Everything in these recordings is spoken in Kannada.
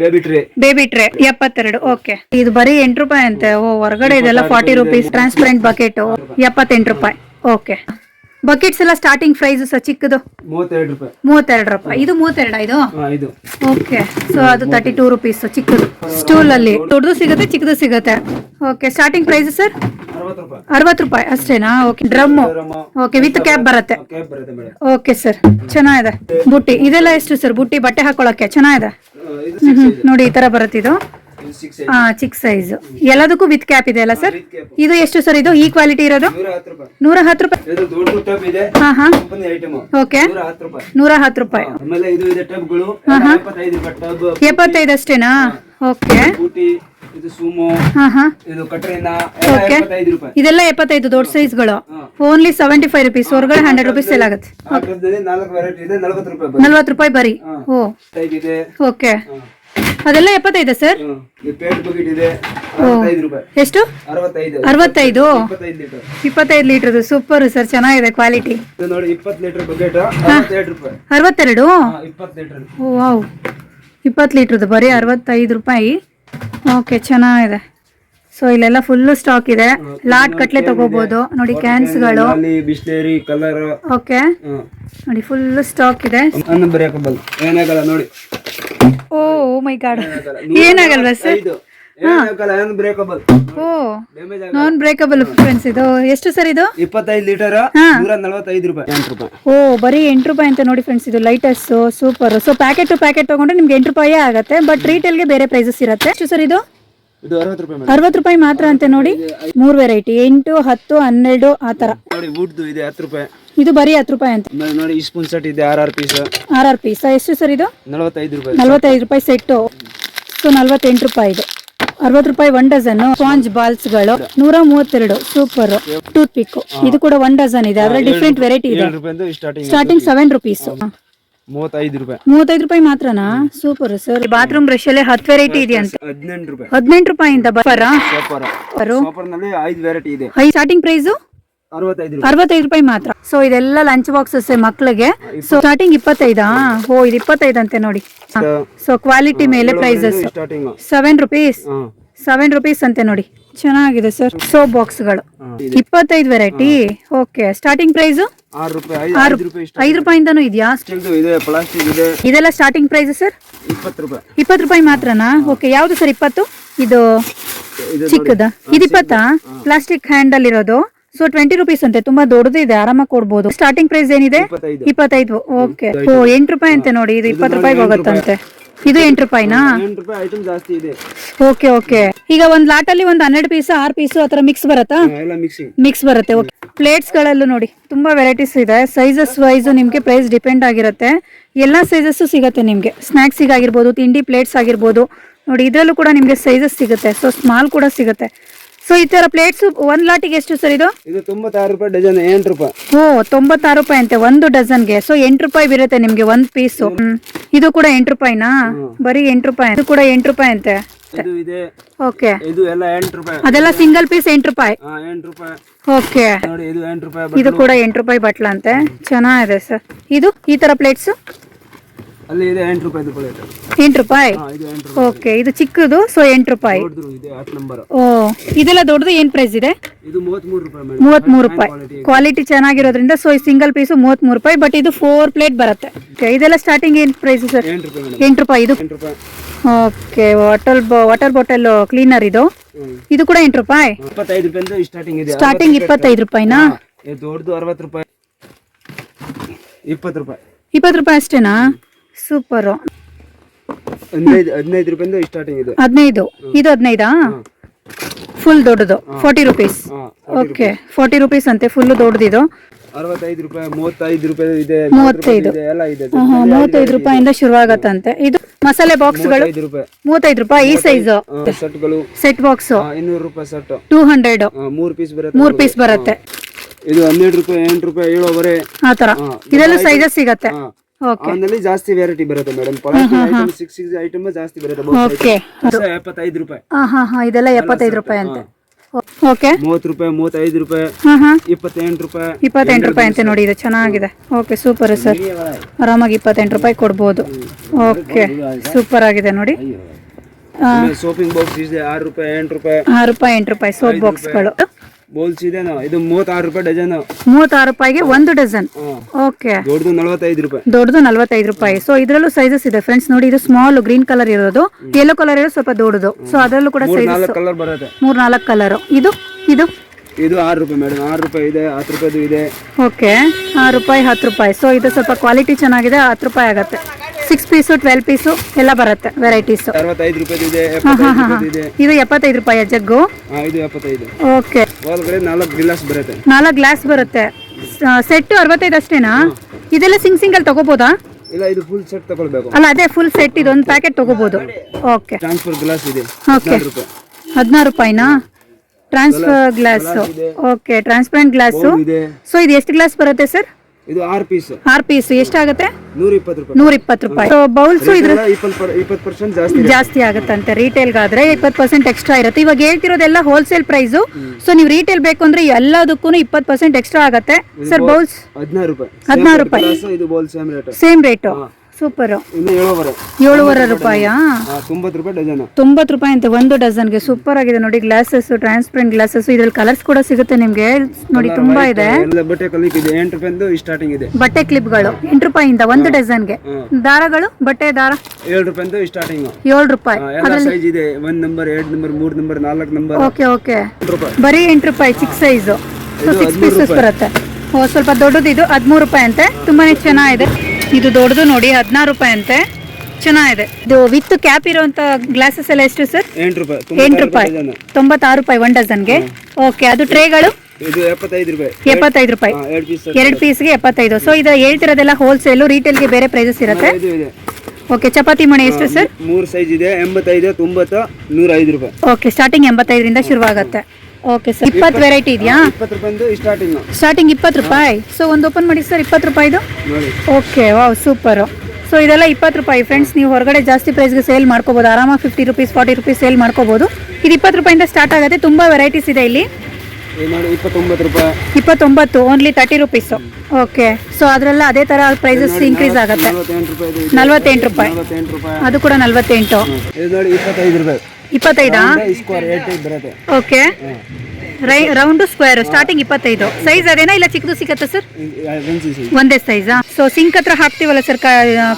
ಬೇಬಿ ಟ್ರೇ ಬೇಬಿ ಟ್ರೇ ಎಪ್ಪತ್ತೆರಡು ಓಕೆ ಇದು ಬರೀ ಎಂಟು ರೂಪಾಯಿ ಅಂತೆ. ಓ ಹೊರಗಡೆ ಇದೆಲ್ಲ ಫಾರ್ಟಿ ರುಪೀಸ್ ಟ್ರಾನ್ಸ್ಪರೆಂಟ್ ಬಕೆಟ್ ಎಪ್ಪತ್ತೆಂಟು ರೂಪಾಯಿ ಓಕೆ ಬಕೆಟ್ಸ್ ಎಲ್ಲ ಸ್ಟಾರ್ಟಿಂಗ್ ಪ್ರೈಸ್ ಸಹ ಚಿಕ್ಕದು. ಮೂವತ್ತೆರಡು ರೂಪಾಯಿ. ಮೂವತ್ತೆರಡು ರೂಪಾಯಿ. ಇದು ಮೂವತ್ತೆರಡು ಇದು? ಇದು. ಓಕೆ ಸೊ ಅದು ತರ್ಟಿ ಟೂ ರುಪೀಸ್ ಚಿಕ್ಕದು. ಸ್ಟೂಲ್ ಅಲ್ಲಿ ದೊಡ್ಡದು ಸಿಗುತ್ತೆ ಚಿಕ್ಕದು ಸಿಗುತ್ತೆ. Okay starting price sir? ಅರವತ್ತು ರೂಪಾಯಿ. ಅಷ್ಟೇನಾ? Okay drum okay with cap ಬರುತ್ತೆ. ಓಕೆ ಸರ್ ಚೆನ್ನಾಗಿದೆ. ಬುಟ್ಟಿ ಇದೆಲ್ಲ ಎಷ್ಟು ಸರ್ ಬುಟ್ಟಿ ಬಟ್ಟೆ ಹಾಕೊಳ್ಳೋಕೆ ಚೆನ್ನಾಗಿದೆ. ನೋಡಿ ಈ ತರ ಬರುತ್ತೆ ಇದು. ಇದು ಸಿಕ್ಸ್ ಹಾ ಚಿಕ್ಕ ಸೈಜ್ ಎಲ್ಲದಕ್ಕೂ ವಿತ್ ಕ್ಯಾಪ್ ಇದೆ ಅಲ್ಲ ಸರ್ ಇದು ಎಷ್ಟು ಸರ್ ಇದು? ಈ ಕ್ವಾಲಿಟಿ ಇರೋದು? ನೂರ ಹತ್ತು ರೂಪಾಯಿ. ಹಾ ಹಾ. ಓಕೆ ನೂರ ಹತ್ತು ರೂಪಾಯಿ. ಎಪ್ಪತ್ತೈದು ಅಷ್ಟೇನಾ? ಓಕೆ ಇದು ಸುಮೋ ಹಾ ಹಾ. ಇದು ಕಟ್ರಿನಾ ಎಲ್ಲ Okay. ಎಪ್ಪತ್ತೈದು ರೂಪಾಯಿ. ಇದೆಲ್ಲ ಎಪ್ಪತ್ತೈದು ದೊಡ್ಡ ಸೈಜ್ಗಳು ಓನ್ಲಿ ಸೆವೆಂಟಿ ಫೈವ್ ರುಪೀಸ್ ಹೊರಗಡೆ ಹಂಡ್ರೆಡ್ ರುಪೀಸ್ ಸೇಲ್ ಆಗುತ್ತೆ. ಆ ನಾಲ್ಕು ವೆರೈಟಿ ಇದೆ ನಲವತ್ತು ರೂಪಾಯಿ ಬರುತ್ತೆ ನಲ್ವತ್ತು ರೂಪಾಯಿ ಬರೀ. ಓ. ಟೈಪ್ ಇದೆ. ಓಕೆ ಅದೆಲ್ಲ ಎಪ್ಪತ್ತೈದ ಸರ್ ಹ್ಮ್. ಇದು ಪೇಂಟ್ ಬಕೆಟ್ ಇದೆ ಅರವತ್ತೈದು ರೂಪಾಯಿ. ಎಷ್ಟು? ಅರವತ್ತೈದು. ಅರವತ್ತೈದು? ಇಪ್ಪತ್ತೈದು ಲೀಟರ್. ಇಪ್ಪತ್ತೈದು ಲೀಟರ್ದು ಸೂಪರ್ ಸರ್ ಚೆನ್ನಾಗಿದೆ ಕ್ವಾಲಿಟಿ ಇದು ನೋಡಿ ಇಪ್ಪತ್ತು ಲೀಟರ್ ಬಕೆಟ್ ಅರವತ್ತೆರಡು ರೂಪಾಯಿ. ಅರವತ್ತೆರಡು? ಹಾ, ಲೀಟರ್ ವಾವ್. ಇಪ್ಪತ್ತು ಲೀಟ್ರದ್ದು ಬರೀ ಅರವತ್ತೈದು ರೂಪಾಯಿ. ಓಕೆ ಚೆನ್ನಾಗಿದೆ. ಸೊ ಇಲ್ಲೆಲ್ಲ ಫುಲ್ಲು ಸ್ಟಾಕ್ ಇದೆ. ಲಾಟ್ ಕಟ್ಲೆ ತಗೋಬಹುದು ನೋಡಿ ಕ್ಯಾನ್ಸ್ಗಳು ಬಿಸ್ಲೇರಿ ಕಲರ್ ಓಕೆ ನೋಡಿ ಫುಲ್ ಸ್ಟಾಕ್ ಇದೆ. ನೋಡಿ. ಓ ಮೈ ಗಾಡ್ ಏನಾಗಲ್ವಾ sir? Oh non breakable friends ಇದು. ಎಷ್ಟು ಸರ್ ಇದು? ಇಪ್ಪತ್ತೈದು ಲೀಟರ್ ನೂರ ನಲವತ್ತೈದು ರೂಪಾಯಿ. ಎಂಟು ರೂಪಾಯಿ. ಓ ಬರೀ ಎಂಟು ರೂಪಾಯಿ ಅಂತ ನೋಡಿ ಫ್ರೆಂಡ್ಸ್ ಇದು. Lighters super so packet two packet ತಗೊಂಡ್ರೆ ನಿಮ್ಗೆ ಎಂಟು ರೂಪಾಯಿ ಆಗುತ್ತೆ ಬಟ್ಗೆ ಬೇರೆ ಪ್ರೈಸಸ್ ಇರುತ್ತೆ. ಎಷ್ಟು ಸರ್ ಇದು? ಅರವತ್ತು ರೂಪಾಯಿ ಮಾತ್ರ ಅಂತ ನೋಡಿ. ಮೂರ್ ವೆರೈಟಿ ಎಂಟು ಹತ್ತು ಹನ್ನೆರಡು ಆ ತರ. ಇದೆ ಹತ್ತು ರೂಪಾಯಿ. ಇದು ಬರೀ ಹತ್ತು ರೂಪಾಯಿ ಅಂತ. ನೋಡಿ ಈ ಸ್ಪೂನ್ ಸೆಟ್ ಇದೆ ಆರ್ ಆರ್ ಪೀಸ್ ಆರ್ ಆರ್ ಪೀಸ್ ಎಷ್ಟು ಸರ್ ಇದು? ನಲವತ್ತೈದು ರೂಪಾಯಿ. ನಲ್ವತ್ತೈದು ರೂಪಾಯಿ ಸೆಟ್ಟು ಸೊ ನಲ್ವತ್ತೆಂಟು ರೂಪಾಯಿ ಇದು. ಅರವತ್ತು ರೂಪಾಯಿ ಒನ್ ಡಜನ್ ಸ್ಪಾಂಜ್ ಬಾಲ್ಸ್ಗಳು ನೂರ ಮೂವತ್ತೆರಡು ಸೂಪರ್ ಟೂತ್ ಪಿಕ್ ಇದು ಕೂಡ ಒನ್ ಡಜನ್ ಇದೆ. ಅದ್ರಲ್ಲಿ ಡಿಫ್ರೆಂಟ್ ವೆರೈಟಿ ಇದೆ. ಸ್ಟಾರ್ಟಿಂಗ್ ಸ್ಟಾರ್ಟಿಂಗ್ ಸೆವೆನ್ ರುಪೀಸ್ ಮೂವತ್ತೈದು ರೂಪಾಯಿ. ಮೂವತ್ತೈದು ರೂಪಾಯಿ ಮಾತ್ರನಾ? ಸೂಪರ್ ಸರ್ ಬಾತ್ರೂಮ್ ಬ್ರಷ್ ಅಲ್ಲಿ ಹತ್ತು ವೆರೈಟಿ ಇದೆ ಅಂತ. ಹದಿನೆಂಟು ರೂಪಾಯಿ. ಹದಿನೆಂಟು ಬಫರ್ನಲ್ಲಿ ಐದು ವೆರೈಟಿ ಇದೆ. ಹೈ ಸ್ಟಾರ್ಟಿಂಗ್ ಪ್ರೈಸು ಅರವತ್ತೈದು ರೂಪಾಯಿ. ಮಾತ್ರ. ಸೊ ಇದೆಲ್ಲ ಲಂಚ್ ಬಾಕ್ಸಸ್ ಮಕ್ಕಳಿಗೆ ಸೊ ಸ್ಟಾರ್ಟಿಂಗ್ ಇಪ್ಪತ್ತೈದಾ? ಓ ಇದು ಇಪ್ಪತ್ತೈದು ಅಂತೆ ನೋಡಿ ಸೊ ಕ್ವಾಲಿಟಿ ಮೇಲೆ prices seven rupees seven rupees ಅಂತೆ ನೋಡಿ. ಚೆನ್ನಾಗಿದೆ ಸರ್ ಸೋಪ್ ಬಾಕ್ಸ್ಗಳು ಇಪ್ಪತ್ತೈದು ವೆರೈಟಿ ಓಕೆ ಸ್ಟಾರ್ಟಿಂಗ್ ಪ್ರೈಸ್ ಐದು ರೂಪಾಯಿಂದನೂ ಇದೆಯಾ? ಇದೆಲ್ಲ ಸ್ಟಾರ್ಟಿಂಗ್ ಪ್ರೈಸ್ ಸರ್ ಇಪ್ಪತ್ತು ರೂಪಾಯಿ. ಮಾತ್ರನಾ? ಓಕೆ ಯಾವುದು ಸರ್ ಇಪ್ಪತ್ತು? ಇದು ಇದು ಚಿಕ್ಕದ? ಇದು ಇಪ್ಪತ್ತಾ? ಪ್ಲಾಸ್ಟಿಕ್ ಹ್ಯಾಂಡಲ್ ಇರೋದು ಸೊ ಟ್ವೆಂಟಿ ರುಪೀಸ್ ಅಂತೆ. ತುಂಬಾ ದೊಡ್ಡದು ಇದೆ. ಆರಾಮಾಗಿ ಕೊಡ್ಬೋದು. ಸ್ಟಾರ್ಟಿಂಗ್ ಪ್ರೈಸ್ ಏನಿದೆ? ಇಪ್ಪತ್ತೈದು. ಓಕೆ ಓ ಎಂಟು ರೂಪಾಯಿ ಅಂತೆ ನೋಡಿ. ಇದು ಇಪ್ಪತ್ತು ರೂಪಾಯಿಗೆ ಹೋಗುತ್ತಂತೆ. ಇದು ಎಂಟು ರೂಪಾಯಿನಾ? ಓಕೆ ಓಕೆ ಈಗ ಒಂದ್ ಲಾಟ್ ಅಲ್ಲಿ ಒಂದ್ ಹನ್ನೆರಡು ಪೀಸ್ ಆರ್ ಪೀಸ್ ಆತರ ಮಿಕ್ಸ್ ಬರುತ್ತಾ? ಮಿಕ್ಸ್ ಬರುತ್ತೆ. ಓಕೆ ಪ್ಲೇಟ್ಸ್ ಗಳಲ್ಲೂ ನೋಡಿ. ತುಂಬಾ ವೆರೈಟೀಸ್ ಇದೆ. ಸೈಜಸ್ ವೈಸ್ ನಿಮ್ಗೆ ಪ್ರೈಸ್ ಡಿಪೆಂಡ್ ಆಗಿರುತ್ತೆ. ಎಲ್ಲಾ ಸೈಜಸ್ ಸಿಗುತ್ತೆ ನಿಮ್ಗೆ. ಸ್ನಾಕ್ಸ್ ಆಗಿರ್ಬೋದು ತಿಂಡಿ ಪ್ಲೇಟ್ಸ್ ಆಗಿರ್ಬೋದು. ನೋಡಿ ಇದರಲ್ಲೂ ಕೂಡ ನಿಮ್ಗೆ ಸೈಜಸ್ ಸಿಗುತ್ತೆ. ಸೊ ಸ್ಮಾಲ್ ಕೂಡ ಸಿಗುತ್ತೆ. ಸೊ ಈ ತರ ಪ್ಲೇಟ್ಸ್ ಒಂದ್ ಲಾಟಿಗೆ ಎಷ್ಟು ಸರ್ ಇದು? ಇದು ತೊಂಬತ್ತಾರು ರೂಪಾಯಿ ಡಜನ್ ಎಂಟು ರೂಪಾಯಿ. ಓ ತೊಂಬತ್ತಾರು ರೂಪಾಯಿ ಅಂತೆ ಒಂದು ಡಜನ್ಗೆ ಸೊ ಎಂಟು ರೂಪಾಯಿ ಬೀರುತ್ತೆ ನಿಮ್ಗೆ ಒಂದ್ ಪೀಸ್ ಇದು ಕೂಡ ಎಂಟು ರೂಪಾಯಿನಾ? ಬರೀ ಎಂಟು ರೂಪಾಯಿ. ಇದು ಕೂಡ ಎಂಟು ರೂಪಾಯಿ ಅಂತೆ. ಓಕೆ ಇದು. ಎಲ್ಲ ಎಂಟು ರೂಪಾಯಿ. ಅದೆಲ್ಲ ಸಿಂಗಲ್ ಪೀಸ್ ಎಂಟು ರೂಪಾಯಿ? ಹಾ ಎಂಟು ರೂಪಾಯಿ. ಓಕೆ ನೋಡಿ ಇದು ಎಂಟು ರೂಪಾಯಿ ಇದು ಕೂಡ ಎಂಟು ರೂಪಾಯಿ ಬಟ್ಲ ಅಂತೆ. ಚೆನ್ನಾಗಿದೆ ಸರ್ ಇದು ಈ ತರ ಪ್ಲೇಟ್ಸ್ ಅಲ್ಲಿ ಇದೆ ಎಂಟು ರೂಪಾಯಿ ಪ್ಲೇಟ್ ಎಂಟು ರೂಪಾಯಿ? ಹಾ ಇದು ಎಂಟು ರೂಪಾಯಿ. ಓಕೆ ಇದು ಚಿಕ್ಕದು ಸೊ ಎಂಟು ರೂಪಾಯಿ. ಇದೆ ಆಟ್ ನಂಬರ್ ಓ ಇದೆಲ್ಲ ದೊಡ್ಡದು ಏನು ಪ್ರೈಸ್ ಇದೆ? ಇದು ಮೂವತ್ಮೂರು ರೂಪಾಯಿ ಮೇಡಮ್ ಮೂವತ್ಮೂರು ರೂಪಾಯಿ. ಕ್ವಾಲಿಟಿ ಚೆನ್ನಾಗಿರೋದ್ರಿಂದ ಸೊ ಈ ಸಿಂಗಲ್ ಪೀಸು ಮೂವತ್ಮೂರು ರೂಪಾಯಿ ಬಟ್ ಇದು ಫೋರ್ ಪ್ಲೇಟ್ ಬರುತ್ತೆ. Okay, ಇದೆಲ್ಲ ಸ್ಟಾರ್ಟಿಂಗ್ ಏನು ಪ್ರೈಸ್ ಸರ್ ಎಂಟು ರೂಪಾಯಿ ಮೇಡಮ್ ಎಂಟು ರೂಪಾಯಿ ಇದು? ಎಂಟು ರೂಪಾಯಿ. Okay water water bottle cleaner ಇದು. ಹ್ಮ್. ಇದು ಕೂಡ ಎಂಟು ರೂಪಾಯಿ? ಇಪ್ಪತ್ತೈದು ರೂಪಾಯಿಂದ ಸ್ಟಾರ್ಟಿಂಗ್ ಇದೆ. ಸ್ಟಾರ್ಟಿಂಗ್ ಇಪ್ಪತ್ತೈದು ರೂಪಾಯಿನಾ? ಇದು ದೊಡ್ಡದು ಅರವತ್ತು ರೂಪಾಯಿ. ಇಪ್ಪತ್ತು ರೂಪಾಯಿ. ಇಪ್ಪತ್ತು ರೂಪಾಯಿ ಅಷ್ಟೇನಾ? ಸೂಪರು. ಹದಿನೈದು ಹದಿನೈದು ರೂಪಾಯಿಂದ ಸ್ಟಾರ್ಟಿಂಗ್ ಇದೆ. ಹದಿನೈದು. ಇದು ಹದಿನೈದಾ? ಫುಲ್ ದೊಡ್ಡದು. Forty rupees okay forty rupees ಅಂತೆ ಫುಲ್ ದೊಡ್ಡದಿದು. ಅರವತ್ತೈದು ರೂಪಾಯಿ ಮೂವತ್ತೈದು ರೂಪಾಯಿ ಇದೆ ಮೂವತ್ತೈದು. ಇದೆ ಎಲ್ಲ ಇದೆ. ಮೂವತ್ತೈದು ರೂಪಾಯಿಂದ ಶುರುವಾಗತ್ತಂತೆ. ಇದು ಮಸಾಲೆ ಬಾಕ್ಸ್ಗಳು ಮೂವತ್ತೈದು ರೂಪಾಯಿ. ಈ ಸೈಜ್ ಸೆಟ್ಗಳು ಸೆಟ್ ಬಾಕ್ಸ್ ಇನ್ನೂರು ರೂಪಾಯಿ ಸೆಟ್ ಟೂ ಹಂಡ್ರೆಡ್ ಮೂರು ಪೀಸ್ ಬರುತ್ತೆ. ಮೂರ್ ಪೀಸ್ ಬರುತ್ತೆ. ಇದು ಹನ್ನೆರಡು ರೂಪಾಯಿ ಎಂಟು ರೂಪಾಯಿ ಏಳುವರೆ. ಆ ತರ ಇದೆಲ್ಲ ಸೈಜಸ್ ಸಿಗತ್ತೆ. ಆಮೇಲೆ ಜಾಸ್ತಿ ವೆರೈಟಿ ಬರುತ್ತೆ madam item six six item ಜಾಸ್ತಿ ಬರುತ್ತೆ. ಎಪ್ಪತ್ತೈದು ರೂಪಾಯಿ. ಹಾ ಹಾ ಇದೆಲ್ಲ ಎಪ್ಪತ್ತೈದು ರೂಪಾಯಿ ಅಂತೆ. ಓಕೆ ಮೂವತ್ತು ರೂಪಾಯಿ ಮೂವತ್ತೈದು ರೂಪಾಯಿ ಇಪ್ಪತ್ತೆಂಟು ರೂಪಾಯಿ ಇಪ್ಪತ್ತೆಂಟು ರೂಪಾಯಿ ಅಂತೆ ನೋಡಿ ಇದು ಚೆನ್ನಾಗಿದೆ. Okay super sir. ಆರಾಮಾಗಿ ಇಪ್ಪತ್ತೆಂಟು ರೂಪಾಯಿ ಕೊಡ್ಬೋದು. ಓಕೆ ಸೂಪರ್ ಆಗಿದೆ ನೋಡಿ. ಸೋಪಿಂಗ್ ಬಾಕ್ಸ್ ಇದೆ ಆರು ರೂಪಾಯಿ ಎಂಟು ರೂಪಾಯಿ. ಆರು ರೂಪಾಯಿ ಎಂಟು ರೂಪಾಯಿ ಸೋಪ್ ಬಾಕ್ಸ್ಗಳು ಬೋಲ್ಸ್ ಇದು ಮೂವತ್ತಾರು ರೂಪಾಯಿ ಡಜನ್. ಮೂವತ್ತಾರು ರೂಪಾಯಿಗೆ ಒಂದು ಡಜನ್. ಓಕೆ. ದೊಡ್ಡದು ನಲವತ್ತೈದು ರೂಪಾಯಿ. ದೊಡ್ಡದು ನಲ್ವತ್ತೈದು ರೂಪಾಯಿ. ಸೊ ಇದರಲ್ಲೂ ಸೈಜಸ್ ಇದೆ ಫ್ರೆಂಡ್ಸ್ ನೋಡಿ ಇದು ಸ್ಮಾಲ್ ಗ್ರೀನ್ ಕಲರ್ ಇರೋದು. ಯೆಲ್ಲೋ ಕಲರ್ ಇರೋದು ಸ್ವಲ್ಪ ದೊಡ್ಡದು. ಸೊ ಅದರಲ್ಲೂ ಕೂಡ ಸೈಜಸ್ ಕಲರ್ ಬರುತ್ತೆ. ಮೂರ್ ನಾಲ್ಕು ಕಲರ್ ಇದು? ಇದು? ಇದು ಆರು ರೂಪಾಯಿ ಮೇಡಮ್ ಆರು ರೂಪಾಯಿ ಇದೆ ಹತ್ತು ರೂಪಾಯಿದು ಇದೆ. ಓಕೆ. ಆರು ರೂಪಾಯಿ ಹತ್ತು ರೂಪಾಯಿ. ಸೊ ಇದು ಸ್ವಲ್ಪ ಕ್ವಾಲಿಟಿ ಚೆನ್ನಾಗಿದೆ ಹತ್ತು ರೂಪಾಯಿ ಆಗುತ್ತೆ. ಸಿಕ್ಸ್ ಪೀಸು ಟ್ವೆಲ್ ಪೀಸು ಎಲ್ಲ ಬರುತ್ತೆ ವೆರೈಟೀಸು ಅರವತ್ತೈದು ರೂಪಾಯಿ ಇದೆ ಇದೆ. ಎಪ್ಪತ್ತೈದು ರೂಪಾಯಿ ಜಗ್ಗು ಇದು ಎಪ್ಪತ್ತೈದು. ಓಕೆ ಒಳಗಡೆ ನಾಲ್ಕು ಗ್ಲಾಸ್ ಬರುತ್ತೆ. ನಾಲ್ಕು ಗ್ಲಾಸ್ ಬರುತ್ತೆ. ಸೆಟ್ ಅರವತ್ತೈದು ಅಷ್ಟೇನಾ? ಇದೆಲ್ಲ ಸಿಂಗ್ ಸಿಂಗಲ್ ತಗೋಬೋದಾ? ಇಲ್ಲ ಇದು ಫುಲ್ ಸೆಟ್ ತಗೊಳ್ಬೇಕು. ಅಲ್ಲ ಅದೇ ಫುಲ್ ಸೆಟ್ ಇದೊಂದು ಪ್ಯಾಕೆಟ್ ತಗೋಬಹುದು ಓಕೆ ಟ್ರಾನ್ಸ್ಫರ್ ಗ್ಲಾಸ್ ಇದೆ. ಓಕೆ ಹದಿನಾರು ರೂಪಾಯಿ. ಹದಿನಾರು ರೂಪಾಯಿನಾ? Transfer glass okay transparent glass so ಇದು. ಎಷ್ಟು ಗ್ಲಾಸ್ ಬರುತ್ತೆ ಸರ್ ಇದು ಆರ್ ಪೀಸ್. ಆರ್ ಪೀಸ್. ಎಷ್ಟಾಗುತ್ತೆ? ನೂರ ಇಪ್ಪತ್ತು ರೂಪಾಯಿ. ನೂರ ಇಪ್ಪತ್ತು ರೂಪಾಯಿ. ಸೊ ಬೌಲ್ಸು ಇದ್ರ ಇಪ್ಪತ್ತು ಪರ್ಸೆಂಟ್ ಜಾಸ್ತಿ ಜಾಸ್ತಿ ಆಗುತ್ತಂತೆ. ರಿಟೇಲ್ಗಾದ್ರೆ ಇಪ್ಪತ್ತು ಪರ್ಸೆಂಟ್ ಎಕ್ಸ್ಟ್ರಾ ಇರುತ್ತೆ. ಇವಾಗ ಹೇಳ್ತಿರೋದೆಲ್ಲ ಹೋಲ್ಸೇಲ್ ಪ್ರೈಸು ಸೊ ನೀವು ರಿಟೇಲ್ ಬೇಕು ಅಂದ್ರೆ ಎಲ್ಲದಕ್ಕೂ ಇಪ್ಪತ್ತು ಪರ್ಸೆಂಟ್ ಎಕ್ಸ್ಟ್ರಾ ಆಗುತ್ತೆ. Sir bowls? ಹದಿನಾರು ರೂಪಾಯಿ. ಹದಿನಾರು ರೂಪಾಯಿ. ಇದು bowl same rate same rate super. ಏಳುವರೆ. ರೂಪಾಯ ರೂಪಾಯಾ ತೊಂಬತ್ತು ರೂಪಾಯಿ ಅಂತ ತೊಂಬತ್ತು ರೂಪಾಯಿ ಅಂತೆ ಒಂದು ಡಜನ್ಗೆ ಸೂಪರ್ ಆಗಿದೆ ನೋಡಿ ಗ್ಲಾಸಸ್ ಟ್ರಾನ್ಸ್ಪರೆಂಟ್ ಗ್ಲಾಸಸ್ ಇದ್ರಲ್ಲಿ ಕಲರ್ಸ್ ಕೂಡ ಸಿಗುತ್ತೆ ನಿಮ್ಗೆ. ನೋಡಿ ತುಂಬಾ ಇದೆ. ಬಟ್ಟೆ ಕ್ಲಿಪ್ ಕ್ಲಿಪ್ಗಳು ಎಂಟು ರೂಪಾಯಿಂದ ಒಂದು ಡಜನ್ಗೆ. ದಾರಗಳು ಬಟ್ಟೆ ದಾರ? ಏಳು ರೂಪಾಯಿ ಸ್ಟಾರ್ಟಿಂಗ್ ಏಳು ರೂಪಾಯಿ. ಎಲ್ಲ ಸೈಜ್ ಇದೆ ಒಂದ್ ನಂಬರ್ ಎರಡ್ ನಂಬರ್ ಮೂರ್ ನಂಬರ್ ನಾಲ್ಕು ನಂಬರ್ ಓಕೆ ಓಕೆ. ಬರೀ ಎಂಟು ರೂಪಾಯಿ ಚಿಕ್ಕ ಸೈಜ್ ಸಿಕ್ಸ್ ಪೀಸಸ್ ಬರುತ್ತೆ. ಸ್ವಲ್ಪ ದೊಡ್ಡದು ಇದು ಹದಿಮೂರು ರೂಪಾಯಿ ಅಂತೆ. ತುಂಬಾನೇ ಚೆನ್ನಾಗಿದೆ. ಇದು ದೊಡ್ಡದು ನೋಡಿ ಹದಿನಾರು ರೂಪಾಯಿ ಅಂತೆ. ಚೆನ್ನಾಗಿದೆ. ಇದು ವಿತ್ ಕ್ಯಾಪ್ ಇರುವಂತ ಗ್ಲಾಸಸ್ ಎಲ್ಲ ಎಷ್ಟು ಸರ್? ಎಂಟು ರೂಪಾಯಿ ಎಂಟು ರೂಪಾಯಿ. ತೊಂಬತ್ತಾರು ರೂಪಾಯಿ ಒನ್ ಡಜನ್ಗೆ ಓಕೆ ಅದು ಟ್ರೇಗಳು ಇದು ಎಪ್ಪತ್ತೈದು ರೂಪಾಯಿ. ಎಪ್ಪತ್ತೈದು ರೂಪಾಯಿ. ಎರಡು ಪೀಸ್ ಎರಡು ಪೀಸ್ಗೆ ಎಪ್ಪತ್ತೈದು. ಸೊ ಇದು ಹೇಳ್ತಿರೋದೆಲ್ಲ ಹೋಲ್ಸೇಲು ರಿಟೇಲ್ಗೆ ಬೇರೆ ಪ್ರೈಸಸ್ ಇರುತ್ತೆ? ಓಕೆ ಚಪಾತಿ ಮಣೆ ಎಷ್ಟು ಸರ್? ಮೂರು ಸೈಜ್ ಇದೆ ಎಂಬತ್ತೈದು ತೊಂಬತ್ತು ನೂರ ಐದು ರೂಪಾಯಿ. ಓಕೆ ಸ್ಟಾರ್ಟಿಂಗ್ ಎಂಬತ್ತೈದರಿಂದ ಶುರುವಾಗುತ್ತೆ. ಓಕೆ ಸರ್ ಇಪ್ಪತ್ತು ವೆರೈಟಿ ಇದೆಯಾ? ಇಪ್ಪತ್ತು ರೂಪಾಯಿ ಸ್ಟಾರ್ಟಿಂಗ್ ಸ್ಟಾರ್ಟಿಂಗ್ ಇಪ್ಪತ್ತು ರೂಪಾಯಿ. ಸೊ ಒಂದು ಓಪನ್ ಮಾಡಿ ಸರ್ ಇಪ್ಪತ್ತು ರೂಪಾಯಿದು ನೋಡಿ. ಓಕೆ ವಾವ್ ಸೂಪರು ಸೊ ಇದೆಲ್ಲ ಇಪ್ಪತ್ತು ರೂಪಾಯಿ ಫ್ರೆಂಡ್ಸ್ ನೀವು ಹೊರಗಡೆ ಜಾಸ್ತಿ ಪ್ರೈಸ್ಗೆ ಸೇಲ್ ಮಾಡ್ಕೋಬೋದು. ಆರಾಮಾಗಿ fifty rupees forty rupees sale ಮಾಡ್ಕೋಬೋದು. ಇದು ಇಪ್ಪತ್ತು ರೂಪಾಯಿಂದ ಸ್ಟಾರ್ಟ್ ಆಗುತ್ತೆ. ತುಂಬ ವೆರೈಟೀಸ್ ಇದೆ ಇಲ್ಲಿ. ಇಪ್ಪತ್ತೊಂಬತ್ತು ರೂಪಾಯಿ. ಇಪ್ಪತ್ತೊಂಬತ್ತು only thirty rupees okay so ಅದರಲ್ಲ ಅದೇ ಥರ ಪ್ರೈಸಸ್ ಇನ್ಕ್ರೀಸ್ ಆಗುತ್ತೆ. ನಲವತ್ತೆಂಟು ರೂಪಾಯಿ ಅದು ಕೂಡ ನಲ್ವತ್ತೆಂಟು. ಇದು ನೋಡಿ ಇಪ್ಪತ್ತೈದು? ಸ್ಕ್ವೇರ್ ಏಟ್ ಬರುತ್ತೆ. ಓಕೆ ರೈ ರೌಂಡು ಸ್ಕ್ವೇರ್ ಸ್ಟಾರ್ಟಿಂಗ್ ಇಪ್ಪತ್ತೈದು. ಸೈಜ್ ಅದೇನಾ ಇಲ್ಲ ಚಿಕ್ಕದು ಸಿಗತ್ತಾ ಸರ್ ಒಂದೇ ಸೈಜ್ ಒಂದೇ ಸೈಜಾ ಸೊ ಸಿಂಕ್ ಹತ್ರ ಹಾಕ್ತೀವಲ್ಲ ಸರ್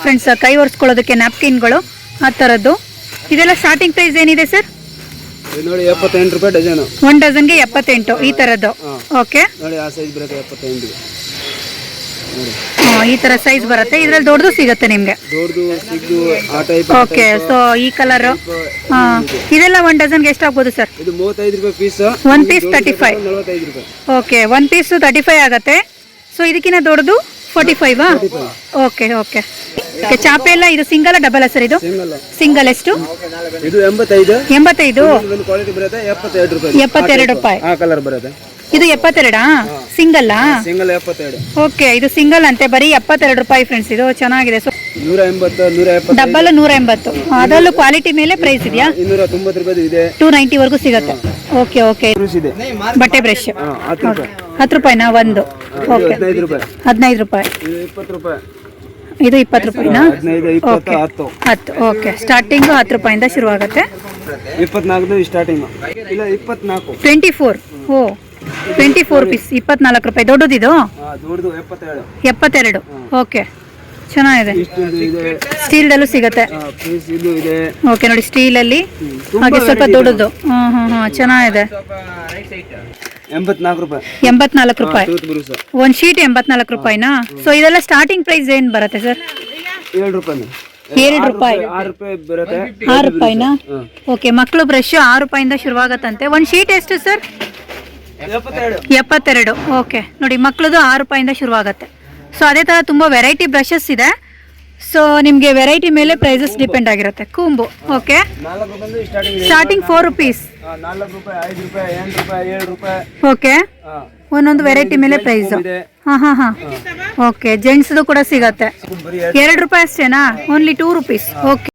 ಫ್ರೆಂಡ್ಸ್ ಕೈ ಒರೆಸ್ಕೊಳ್ಳೋದಕ್ಕೆ ನ್ಯಾಪ್ಕಿನ್ಗಳು ಆ ಥರದ್ದು ಇದೆಲ್ಲ ಸ್ಟಾರ್ಟಿಂಗ್ ಪ್ರೈಸ್ ಏನಿದೆ ಸರ್ ನೋಡಿ ಎಪ್ಪತ್ತೆಂಟು ರೂಪಾಯಿ ಡಜನ್. ಒನ್ ಡಜನ್ಗೆ ಎಪ್ಪತ್ತೆಂಟು ಈ ಥರದ್ದು ಓಕೆ ನೋಡಿ ಆ ಸೈಜ್ ಬರುತ್ತೆ ಎಪ್ಪತ್ತೆಂಟು. ನೋಡಿ. ಈ ತರ ಸೈಜ್ ಬರುತ್ತೆ. ಇದ್ರಲ್ಲಿ ದೊಡ್ಡದು ಸಿಗುತ್ತೆ ನಿಮಗೆ. ಓಕೆ ಸೊ ಈ ಕಲರ್ ಇದೆಲ್ಲ ಒನ್ ಡಜನ್ ಎಷ್ಟು ಆಗ್ಬೋದು sir one piece thirty five okay one piece thirty five ಆಗುತ್ತೆ. ಸೊ ಇದಕ್ಕಿಂತ ದೊಡ್ಡದು ಫೋರ್ಟಿ ಫೈವಾ ಓಕೆ ಓಕೆ ಚಾಪೆ ಎಲ್ಲ ಇದು ಸಿಂಗಲ್ ಡಬಲ್ ಸರ್ ಇದು? ಸಿಂಗಲ್ ಎಷ್ಟು? ಎಂಬತ್ತೈದು. ಎಪ್ಪತ್ತೆರಡು ರೂಪಾಯಿ. ಇದು ಎಪ್ಪತ್ತೆರಡಾ? ಸಿಂಗಲ್ಲಾ ಸಿಂಗಲ್ ಎಪ್ಪತ್ತೆರಡು. ಓಕೆ ಇದು ಸಿಂಗಲ್ ಅಂತೆ. ಬರೀ ಎಪ್ಪತ್ತೆರಡು ರೂಪಾಯಿ ಫ್ರೆಂಡ್ಸ್ ಇದು ಚೆನ್ನಾಗಿದೆ. ಸೊ ನೂರ ಎಂಬತ್ತು ನೂರ ಎಪ್ಪತ್ತು ಡಬ್ಬಲ್ ನೂರ ಎಂಬತ್ತು ಅದರಲ್ಲೂ ಕ್ವಾಲಿಟಿ ಮೇಲೆ ಪ್ರೈಸ್ ಇದೆಯಾ? ಇನ್ನೂರ ತೊಂಬತ್ತು ರೂಪಾಯಿ ಇದೆ. ಟೂ ನೈಂಟಿವರೆಗೂ ಸಿಗುತ್ತೆ. ಓಕೆ ಓಕೆ ಇದೆ. ಬಟ್ಟೆ ಬ್ರಷ್ ಹತ್ತು ರೂಪಾಯಿ. ಹತ್ತು ರೂಪಾಯಿನಾ? ಒಂದು. ಓಕೆ ಹದಿನೈದು ರೂಪಾಯಿ. ಹದಿನೈದು ರೂಪಾಯಿ. ಇದು ಇಪ್ಪತ್ತು ರೂಪಾಯಿ. ಇದು ಇಪ್ಪತ್ತು ರೂಪಾಯಿನಾ? ಓಕೆ ಹತ್ತು. ಹತ್ತು ಓಕೆ ಸ್ಟಾರ್ಟಿಂಗು ಹತ್ತು ರೂಪಾಯಿಂದ ಶುರುವಾಗುತ್ತೆ. ಇಪ್ಪತ್ನಾಲ್ಕು ಸ್ಟಾರ್ಟಿಂಗ್ ಇಲ್ಲ ಇಪ್ಪತ್ನಾಲ್ಕು. Twenty four oh. Twenty four piece ಇಪ್ಪತ್ನಾಲ್ಕು ರೂಪಾಯಿ. ದೊಡ್ಡದಿದು? ಎಪ್ಪತ್ತೆರಡು. ಎಪ್ಪತ್ತೆರಡು? ಓಕೆ ಚೆನ್ನಾಗಿದೆ. ಸ್ಟೀಲ್ದಲ್ಲೂ ಸಿಗುತ್ತೆ. ಓಕೆ ನೋಡಿ ಸ್ಟೀಲಲ್ಲಿ ಹಾಗೆ ಸ್ವಲ್ಪ ದೊಡ್ಡದು. ಹ್ಞೂ ಹ್ಞೂ ಹ್ಞೂ ಚೆನ್ನಾಗಿದೆ. ಎಂಬತ್ನಾಲ್ಕು ರೂಪಾಯಿ. ಒಂದು ಶೀಟ್ ಎಂಬತ್ನಾಲ್ಕು ರೂಪಾಯಿನಾ? ಸೊ ಇದೆಲ್ಲ ಸ್ಟಾರ್ಟಿಂಗ್ ಪ್ರೈಸ್ ಏನು ಬರುತ್ತೆ ಸರ್ ಏಳು ರೂಪಾಯಿ ಏಳು ರೂಪಾಯಿ. ಆರು ರೂಪಾಯಿನಾ? ಓಕೆ ಮಕ್ಕಳು ಬ್ರಷ್ ಆರು ರೂಪಾಯಿಂದ ಶುರುವಾಗತ್ತಂತೆ. ಒಂದು ಶೀಟ್ ಎಷ್ಟು ಸರ್ ಎಪ್ಪತ್ತೆರಡು. ಓಕೆ ನೋಡಿ ಮಕ್ಕಳದು ಆರು ರೂಪಾಯಿಂದ ಶುರುವಾಗತ್ತೆ. ಸೊ ಅದೇ ಥರ ತುಂಬ ವೆರೈಟಿ ಬ್ರಷಸ್ ಇದೆ. ಸೊ ನಿಮಗೆ ವೆರೈಟಿ ಮೇಲೆ ಪ್ರೈಸಸ್ ಡಿಪೆಂಡ್ ಆಗಿರುತ್ತೆ. Comb. Okay starting four rupees okay. ಒಂದೊಂದು ವೆರೈಟಿ ಮೇಲೆ ಪ್ರೈಸ್ ಹಾಂ ಹಾಂ ಹಾಂ. ಓಕೆ ಜೆಂಟ್ಸ್ದು ಕೂಡ ಸಿಗತ್ತೆ. ಎರಡು. ರೂಪಾಯಿ ಅಷ್ಟೇನಾ? Only two rupees okay